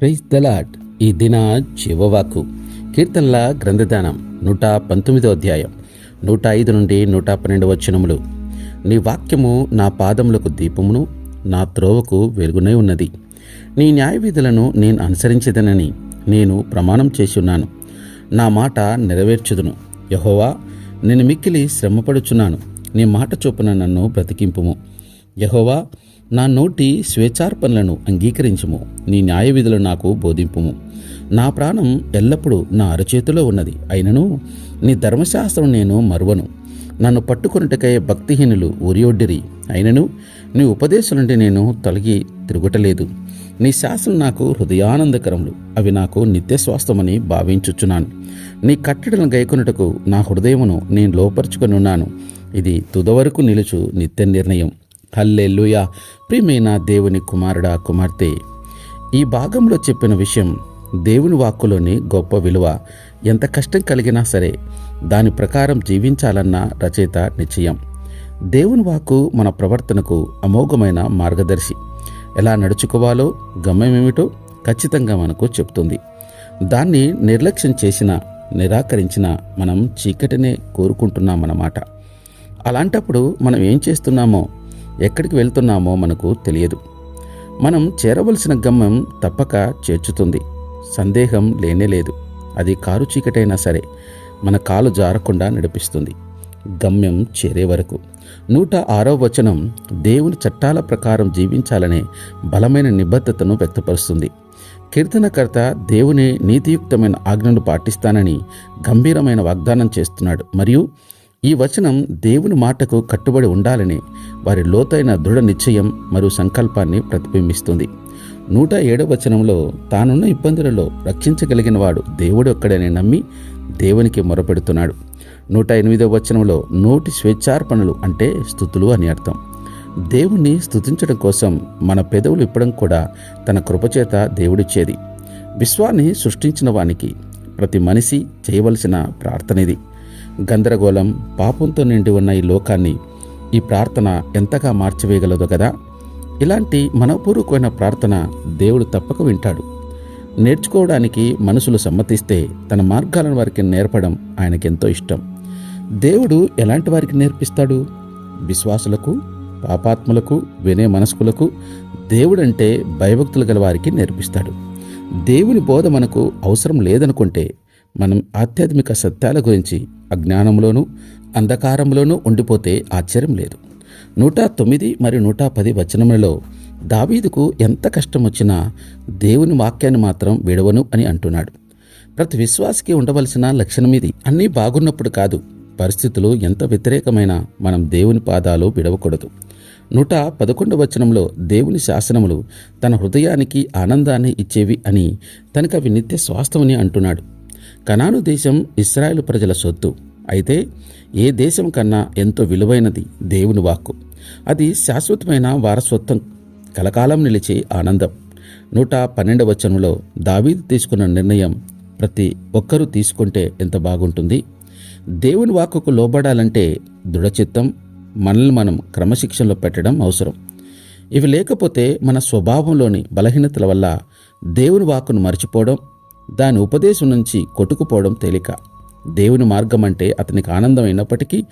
Praise దలాట్ ఈ దిన చివవాకు. కీర్తనల గ్రంథదానం నూట పంతొమ్మిదో అధ్యాయం నూట ఐదు నుండి నూట పన్నెండు వచనములు. నీ వాక్యము నా పాదములకు దీపమును నా త్రోవకు వెలుగునై ఉన్నది. నీ న్యాయ విధులను నేను అనుసరించదనని నేను ప్రమాణం చేసి ఉన్నాను నా మాట నెరవేర్చుదును. యహోవా నేను మిక్కిలి శ్రమపడుచున్నాను. నీ మాట చొప్పున నన్ను బ్రతికింపుము. యహోవా నా నోటి స్వేచ్ఛార్పణలను అంగీకరించుము. నీ న్యాయ విధులు నాకు బోధింపుము. నా ప్రాణం ఎల్లప్పుడూ నా అరచేతిలో ఉన్నది. అయినను నీ ధర్మశాస్త్రం నేను మరువను. నన్ను పట్టుకొనుటకై భక్తిహీనులు ఉరియొడ్డిరి అయినను నీ ఉపదేశం నుండి నేను తొలగి తిరుగుటలేదు. నీ శాసనం నాకు హృదయానందకరములు. అవి నాకు నిత్య స్వాస్థమని భావించుచున్నాను. నీ కట్టడలను గైకొనుటకు నా హృదయమును నేను లోపరుచుకొనున్నాను. ఇది తుదవరకు నిలుచు నిత్య నిర్ణయం హల్లెలూయా. ప్రియమైన దేవుని కుమారుడా కుమార్తె ఈ భాగంలో చెప్పిన విషయం దేవుని వాక్కులోని గొప్ప విలువ. ఎంత కష్టం కలిగినా సరే దాని ప్రకారం జీవించాలన్న రచయిత నిశ్చయం. దేవుని వాక్కు మన ప్రవర్తనకు అమోఘమైన మార్గదర్శి. ఎలా నడుచుకోవాలో గమ్యమేమిటో ఖచ్చితంగా మనకు చెప్తుంది. దాన్ని నిర్లక్ష్యం చేసిన నిరాకరించిన మనం చీకటినే కోరుకుంటున్నామన్నమాట. అలాంటప్పుడు మనం ఏం చేస్తున్నామో ఎక్కడికి వెళ్తున్నామో మనకు తెలియదు. మనం చేరవలసిన గమ్యం తప్పక చేర్చుతుంది. సందేహం లేనే లేదు. అది కారు చీకటైనా సరే మన కాలు జారకుండా నడిపిస్తుంది. గమ్యం చేరే వరకు. నూట ఆరో వచనం దేవుని చట్టాల ప్రకారం జీవించాలనే బలమైన నిబద్ధతను వ్యక్తపరుస్తుంది. కీర్తనకర్త దేవుని నీతియుక్తమైన ఆజ్ఞను పాటిస్తానని గంభీరమైన వాగ్దానం చేస్తున్నాడు. మరియు ఈ వచనం దేవుని మాటకు కట్టుబడి ఉండాలని వారి లోతైన దృఢ నిశ్చయం మరియు సంకల్పాన్ని ప్రతిబింబిస్తుంది. నూట ఏడవ వచనంలో తానున్న ఇబ్బందులలో రక్షించగలిగిన వాడు దేవుడు ఒక్కడని నమ్మి దేవునికి మొరపెడుతున్నాడు. నూట ఎనిమిదవ వచనంలో నోటి స్వేచ్ఛార్పణలు అంటే స్థుతులు అని అర్థం. దేవుణ్ణి స్తుతించడం కోసం మన పెదవులు ఇప్పడం కూడా తన కృపచేత దేవుడిచ్చేది. విశ్వాన్ని సృష్టించిన వానికి ప్రతి మనిషి చేయవలసిన ప్రార్థన ఇది. గందరగోళం పాపంతో నిండి ఉన్న ఈ లోకాన్ని ఈ ప్రార్థన ఎంతగా మార్చివేయగలదో కదా? ఇలాంటి మనపూర్వకమైన ప్రార్థన దేవుడు తప్పక వింటాడు. నేర్చుకోవడానికి మనుషులు సమ్మతిస్తే తన మార్గాలను వారికి నేర్పడం ఆయనకెంతో ఇష్టం. దేవుడు ఎలాంటి వారికి నేర్పిస్తాడు? విశ్వాసులకు పాపాత్ములకు వినే మనస్కులకు దేవుడంటే భయభక్తులు గల వారికి నేర్పిస్తాడు. దేవుని బోధ మనకు అవసరం లేదనుకుంటే మనం ఆధ్యాత్మిక సత్యాల గురించి అజ్ఞానంలోనూ అంధకారంలోనూ ఉండిపోతే ఆశ్చర్యం లేదు. నూట తొమ్మిది మరియు నూట పది వచనములలో దావీదుకు ఎంత కష్టం వచ్చినా దేవుని వాక్యాన్ని మాత్రం విడవను అని అంటున్నాడు. ప్రతి విశ్వాసకి ఉండవలసిన లక్షణం ఇది. అన్నీ బాగున్నప్పుడు కాదు పరిస్థితులు ఎంత వ్యతిరేకమైనా మనం దేవుని పాదాలు విడవకూడదు. నూట పదకొండవ వచనంలో దేవుని శాసనములు తన హృదయానికి ఆనందాన్ని ఇచ్చేవి అని తనకు అవి నిత్య స్వాస్థమని అంటున్నాడు. కనాను దేశం ఇస్రాయేల్ ప్రజల సొత్తు. అయితే ఏ దేశం కన్నా ఎంతో విలువైనది దేవుని వాక్కు. అది శాశ్వతమైన వారసత్వం కలకాలం నిలిచే ఆనందం. నూట పన్నెండవ వచనంలో దావీదు తీసుకున్న నిర్ణయం ప్రతి ఒక్కరూ తీసుకుంటే ఎంత బాగుంటుంది? దేవుని వాక్కుకు లోబడాలంటే దృఢచిత్తం మనల్ని మనం క్రమశిక్షణలో పెట్టడం అవసరం. ఇవి లేకపోతే మన స్వభావంలోని బలహీనతల వల్ల దేవుని వాక్కును మర్చిపోవడం దాని ఉపదేశం నుంచి కొట్టుకుపోవడం తేలిక. దేవుని మార్గం అంటే అతనికి ఆనందం అయినప్పటికీ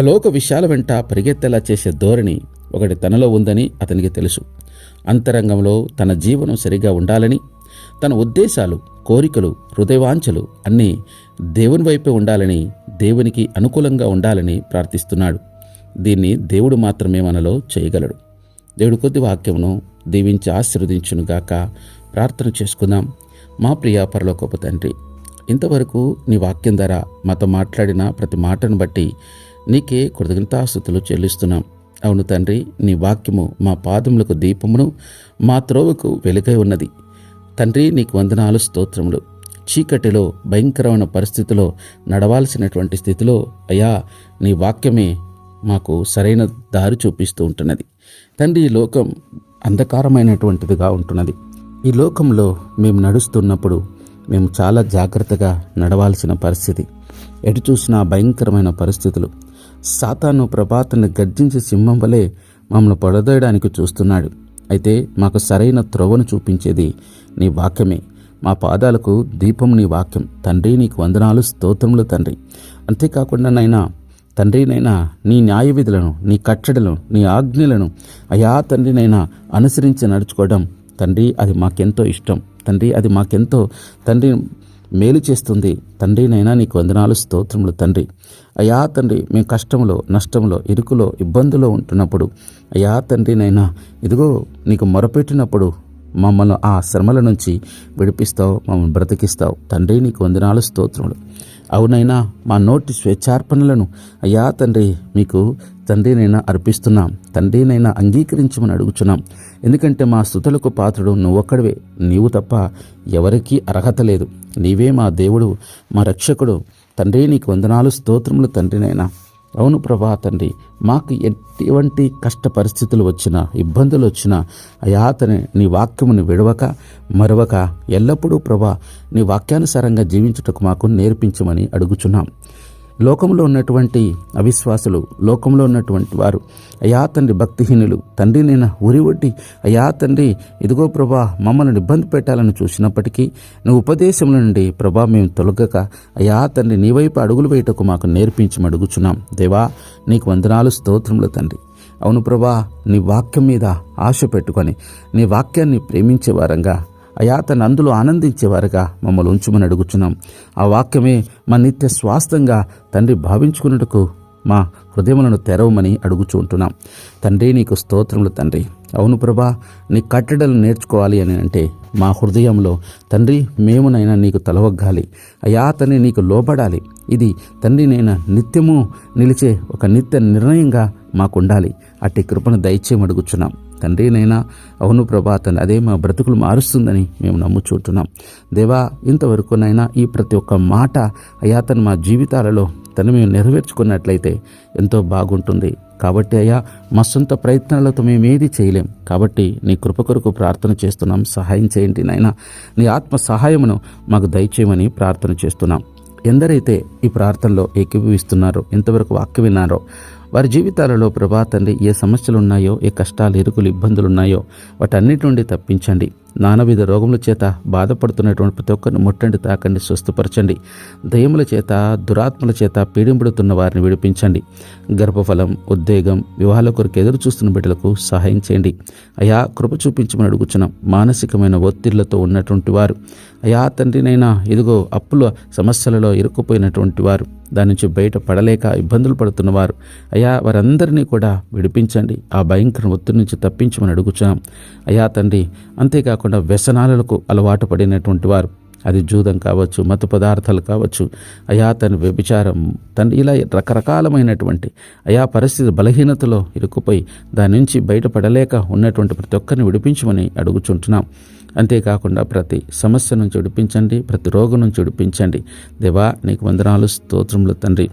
లోక విషయాల వెంట పరిగెత్తేలా చేసే ధోరణి ఒకటి తనలో ఉందని అతనికి తెలుసు. అంతరంగంలో తన జీవనం సరిగా ఉండాలని తన ఉద్దేశాలు కోరికలు హృదయవాంఛలు అన్నీ దేవుని వైపే ఉండాలని దేవునికి అనుకూలంగా ఉండాలని ప్రార్థిస్తున్నాడు. దీన్ని దేవుడు మాత్రమే మనలో చేయగలడు. దేవుడు కొద్ది వాక్యమును దీవించి ఆశీర్వదించునుగాక ప్రార్థన చేసుకుందాం. మా ప్రియ పరలోకపు తండ్రి ఇంతవరకు నీ వాక్యం ధర మాతో మాట్లాడిన ప్రతి మాటను బట్టి నీకే కృతజ్ఞతాస్థుతులు చెల్లిస్తున్నాం. అవును తండ్రి నీ వాక్యము మా పాదములకు దీపమును మా త్రోవకు వెలుగై ఉన్నది. తండ్రి నీకు వందనాలు స్తోత్రములు. చీకటిలో భయంకరమైన పరిస్థితిలో నడవాల్సినటువంటి స్థితిలో అయ్యా నీ వాక్యమే మాకు సరైన దారి చూపిస్తూ ఉంటున్నది. తండ్రి ఈ లోకం అంధకారమైనటువంటిదిగా ఉంటున్నది. ఈ లోకంలో మేము నడుస్తున్నప్పుడు మేము చాలా జాగ్రత్తగా నడవాల్సిన పరిస్థితి. ఎటు చూసినా భయంకరమైన పరిస్థితులు. సాతాను ప్రభాతాన్ని గర్జించి సింహం వలె మమ్మల్ని పొడదోయడానికి చూస్తున్నాడు. అయితే మాకు సరైన త్రోవను చూపించేది నీ వాక్యమే. మా పాదాలకు దీపం నీ వాక్యం. తండ్రి నీకు వందనాలు స్తోత్రములు తండ్రి. అంతేకాకుండా నైనా తండ్రి నైనా నీ న్యాయ విధులను నీ కట్టడలను నీ ఆజ్ఞలను అయా తండ్రినైనా అనుసరించి నడుచుకోవడం. తండ్రి అది మాకెంతో ఇష్టం. తండ్రి అది మాకెంతో తండ్రి మేలు చేస్తుంది. తండ్రి నైనా నీకు వందనాలు స్తోత్రములు తండ్రి. అయా తండ్రి మేము కష్టంలో నష్టంలో ఇరుకులో ఇబ్బందులో ఉంటున్నప్పుడు అయా తండ్రి నైనా ఇదిగో నీకు మొరపెట్టినప్పుడు మమ్మల్ని ఆ శ్రమల నుంచి విడిపిస్తావు మమ్మల్ని బ్రతికిస్తావు. తండ్రి నీకు వందనాలు స్తోత్రములు. అవునైనా మా నోటి స్వేచ్ఛార్పణలను అయ్యా తండ్రి మీకు తండ్రినైనా అర్పిస్తున్నాం. తండ్రినైనా అంగీకరించమని అడుగుచున్నాం. ఎందుకంటే మా స్థుతులకు పాత్రుడు నువ్వొక్కడివే. నీవు తప్ప ఎవరికీ అర్హత లేదు. నీవే మా దేవుడు మా రక్షకుడు. తండ్రి నీకు వందనాలు స్తోత్రములు తండ్రినైనా. అవును ప్రభా తండ్రి మాకు ఎటువంటి కష్ట పరిస్థితులు వచ్చినా ఇబ్బందులు వచ్చినా అయా అతని నీ వాక్యమును విడవక మరవక ఎల్లప్పుడూ ప్రభా నీ వాక్యానుసారంగా జీవించుటకు మాకు నేర్పించమని అడుగుచున్నాం. లోకంలో ఉన్నటువంటి అవిశ్వాసులు లోకంలో ఉన్నటువంటి వారు అయా తండ్రి భక్తిహీనులు తండ్రి నేను ఉరి ఒడ్డి అయా తండ్రి ఇదిగో ప్రభా మమ్మల్ని ఇబ్బంది పెట్టాలని చూసినప్పటికీ నువ్వు ఉపదేశముల నుండి ప్రభా మేము తొలగక అయా తండ్రి నీ వైపు అడుగులు వేయటకు మాకు నేర్పించమని అడుగుచున్నాం. దేవా నీకు వందనాలు స్తోత్రములు తండ్రి. అవును ప్రభా నీ వాక్యం మీద ఆశ పెట్టుకొని నీ వాక్యాన్ని ప్రేమించే వారంగా అయా తన అందులో ఆనందించేవారుగా మమ్మల్ని ఉంచుమని అడుగుచున్నాం. ఆ వాక్యమే మా నిత్య స్వాస్థంగా తండ్రి భావించుకున్నట్టుకు మా హృదయములను తెరవమని అడుగుచూ ఉంటున్నాం. తండ్రి నీకు స్తోత్రములు తండ్రి. అవును ప్రభా నీ కట్టడలు నేర్చుకోవాలి అని అంటే మా హృదయంలో తండ్రి మేమునైనా నీకు తలవగ్గాలి. అయా తండ్రి నీకు లోబడాలి. ఇది తండ్రి నేను నిత్యము నిలిచే ఒక నిత్య నిర్ణయంగా మాకుండాలి. అట్టి కృపను దయచేయమడుగుచున్నాం తండ్రి నైనా అవును ప్రభా తను అదే మా బ్రతుకులు మారుస్తుందని మేము నమ్ముచుంటున్నాం. దేవా ఇంతవరకునైనా ఈ ప్రతి ఒక్క మాట అయా తను మా జీవితాలలో తను మేము నెరవేర్చుకున్నట్లయితే ఎంతో బాగుంటుంది. కాబట్టి అయ్యా మా సొంత ప్రయత్నాలతో మేము ఏది చేయలేం. కాబట్టి నీ కృప కొరకు ప్రార్థన చేస్తున్నాం. సహాయం చేయండి నాయన నీ ఆత్మ సహాయమును మాకు దయచేయమని ప్రార్థన చేస్తున్నాం. ఎందరైతే ఈ ప్రార్థనలో ఏకీభవిస్తున్నారో ఎంతవరకు వాక్య విన్నారో వారి జీవితాలలో ప్రభా తండ్రి ఏ సమస్యలు ఉన్నాయో ఏ కష్టాలు ఇరుకులు ఇబ్బందులు ఉన్నాయో వాటన్నిటి నుండి తప్పించండి. నానవిధ రోగముల చేత బాధపడుతున్నటువంటి ప్రతి ఒక్కరిని ముట్టండి తాకండి స్వస్థపరచండి. దయముల చేత దురాత్మల చేత పీడింపుడుతున్న వారిని విడిపించండి. గర్భఫలం ఉద్వేగం వివాహాల కొరకు ఎదురు చూస్తున్న బిడ్డలకు సహాయం చేయండి. అయా కృప చూపించమని అడుగుచున్నాం. మానసికమైన ఒత్తిళ్ళతో ఉన్నటువంటి వారు. అయా తండ్రినైనా ఇదిగో అప్పుల సమస్యలలో ఇరుక్కుపోయినటువంటి వారు. దాని నుంచి బయట పడలేక ఇబ్బందులు పడుతున్నవారు. అయా వారందరినీ కూడా విడిపించండి. ఆ భయంకర ఒత్తిడి నుంచి తప్పించమని అడుగుచున్నాం. అయా తండ్రి అంతేకాకుండా వ్యసనాలకు అలవాటు పడినటువంటి వారు. అది జూదం కావచ్చు మత పదార్థాలు కావచ్చు. అయా తన వ్యభిచారం తండ్రి ఇలా రకరకాలమైనటువంటి అయా పరిస్థితి బలహీనతలో ఇరుక్కుపోయి దాని నుంచి బయటపడలేక ఉన్నటువంటి ప్రతి ఒక్కరిని విడిపించమని అడుగుచుంటున్నాం. అంతేకాకుండా ప్రతి సమస్య నుంచి విడిపించండి ప్రతి రోగం నుంచి విడిపించండి. దేవా నీకు వందనాలు స్తోత్రములు తండ్రి.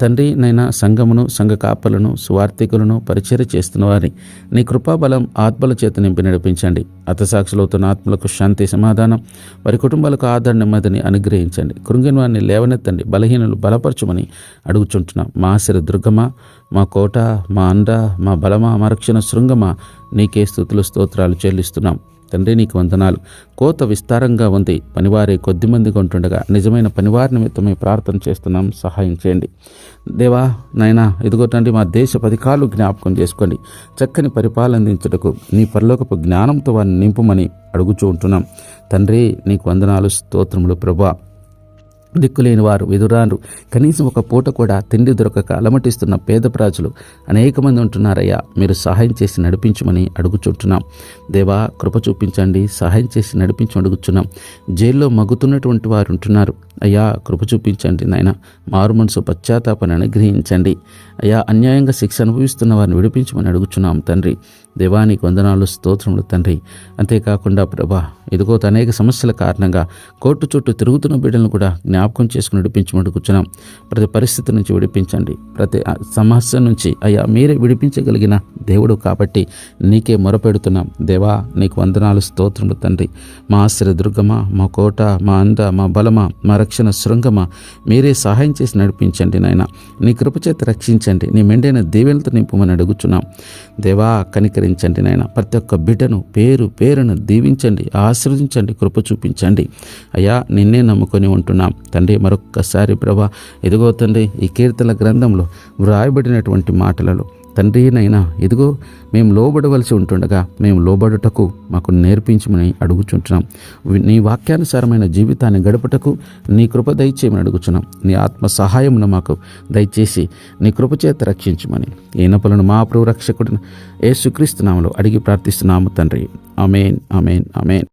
తండ్రి నైనా సంఘమును సంఘ కాపలను సువార్థికులను పరిచయ చేస్తున్న వారిని. నీ కృపాబలం ఆత్మల చేత నింపి నడిపించండి. అతసాక్షులవుతున్న ఆత్మలకు శాంతి సమాధానం వారి కుటుంబాలకు ఆదరణ నెమ్మదిని అనుగ్రహించండి. కృంగిన వారిని లేవనెత్తండి బలహీనలు బలపరచమని అడుగుచుంటున్నాం. మా సిరి దుర్గమా మా కోట మా అండ మా బలమా మా రక్షణ శృంగమా నీకే స్థుతులు స్తోత్రాలు చెల్లిస్తున్నాం. తండ్రి నీకు వందనాలు. కోత విస్తారంగా ఉంది. పనివారే కొద్దిమంది కొంటుండగా నిజమైన పనివారి నిమిత్తమే ప్రార్థన చేస్తున్నాం. సహాయం చేయండి. దేవా నాయన ఇదిగోటండి మా దేశ పథకాలు జ్ఞాపకం చేసుకోండి. చక్కని పరిపాలన అందించటకు నీ పరలోకపు జ్ఞానంతో వారిని నింపమని అడుగుచూ ఉంటున్నాం. తండ్రి నీకు వందనాలు. స్తోత్రములు ప్రభా. దిక్కులేని వారు వెదురారు కనీసం ఒక పూట కూడా తిండి దొరకక అలమటిస్తున్న పేద ప్రజలు అనేక మంది ఉంటున్నారయ్యా. మీరు సహాయం చేసి నడిపించమని అడుగుచుంటున్నాం. దేవా కృప చూపించండి. సహాయం చేసి నడిపించి అడుగుచున్నాం. జైల్లో మగ్గుతున్నటువంటి వారు ఉంటున్నారు. అయ్యా కృప చూపించండి నాయన. మారు మనసు పశ్చాత్తాపని అనుగ్రహించండి. అయ్యా అన్యాయంగా శిక్ష అనుభవిస్తున్న వారిని విడిపించమని అడుగుచున్నాం తండ్రి. దేవానికి వందనాలు స్తోత్రములు తండ్రి. అంతేకాకుండా ప్రభా ఇదిగో అనేక సమస్యల కారణంగా కోర్టు చుట్టూ తిరుగుతున్న బిడ్డలను కూడా జ్ఞాపకం చేసుకుని విడిపించమని కూర్చున్నాం. ప్రతి పరిస్థితి నుంచి విడిపించండి. ప్రతి సమస్య నుంచి అయ్యా మీరే విడిపించగలిగిన దేవుడు కాబట్టి నీకే మొరపెడుతున్నాం. దేవా నీకు వందనాలు స్తోత్రములు తండ్రి. మా ఆశ్రయ దుర్గమా మా కోట మా అంద మా బలమా మా రక్షణ శృంగమా మీరే సహాయం చేసి నడిపించండి నాయన. నీ కృపచేత రక్షించండి. నీ మెండైన దేవేలతో నింపమని అడుగుచున్నాం. దేవా కనికరించండి నాయన. ప్రతి ఒక్క బిడ్డను పేరు పేరును దీవించండి ఆశీర్వదించండి కృప చూపించండి. అయ్యా నిన్నే నమ్ముకొని ఉంటున్నాం. తండ్రి మరొక్కసారి ప్రభా ఎదుగో తండ్రి ఈ కీర్తన గ్రంథంలో వ్రాయబడినటువంటి మాటలలో తండ్రి నైనా ఇదిగో మేము లోబడవలసి ఉంటుండగా మేము లోబడుటకు మాకు నేర్పించమని అడుగుచుంటున్నాం. నీ వాక్యానుసారమైన జీవితాన్ని గడపటకు నీ కృప దయచేయమని అడుగుచున్నాం. నీ ఆత్మ సహాయమును మాకు దయచేసి నీ కృపచేత రక్షించమని. ఈనపలను మా ప్రభు రక్షకుడిని యేసుక్రీస్తునామలో అడిగి ప్రార్థిస్తున్నాము తండ్రి. అమేన్ అమేన్ అమేన్